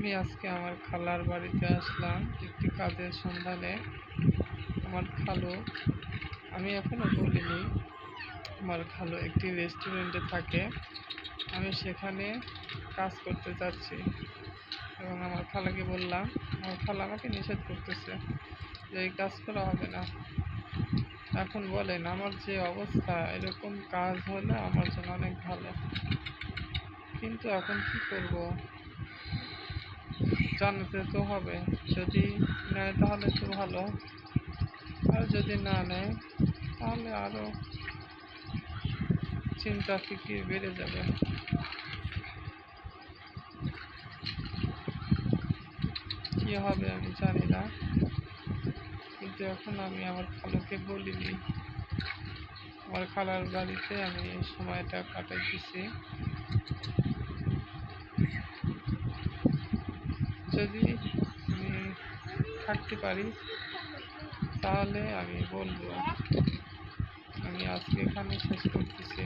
আমি আজকে আমার খালার বাড়িতে আসলাম, একটি কাজের সন্ধানে। আমার খালু, আমি এখনও বলিনি, আমার খালু একটি রেস্টুরেন্টে থাকে। আমি সেখানে কাজ করতে যাচ্ছি। এবং আমার খালাকে বললাম, আমার খালা আমাকে নিষেধ করতেছে যে এই কাজ করা হবে না। এখন বলেন, আমার যে অবস্থা, এরকম কাজ হলে আমার জন্য অনেক ভালো। কিন্তু এখন কি করব? জানাতে তো হবে। যদি নেয় তাহলে তো ভালো। আর যদি না নেয়, তাহলে আরও চিন্তা ফিকির বেড়ে যাবে। কি হবে আমি জানি না। কিন্তু এখন আমি আমার খালাকে বলিনি। আমার খালার বাড়িতে আমি সময়টা কাটাইতেছি। যদি আমি থাকতে পারি তাহলে আমি বলব। আমি আজকে এখানে শেষ করতেছি।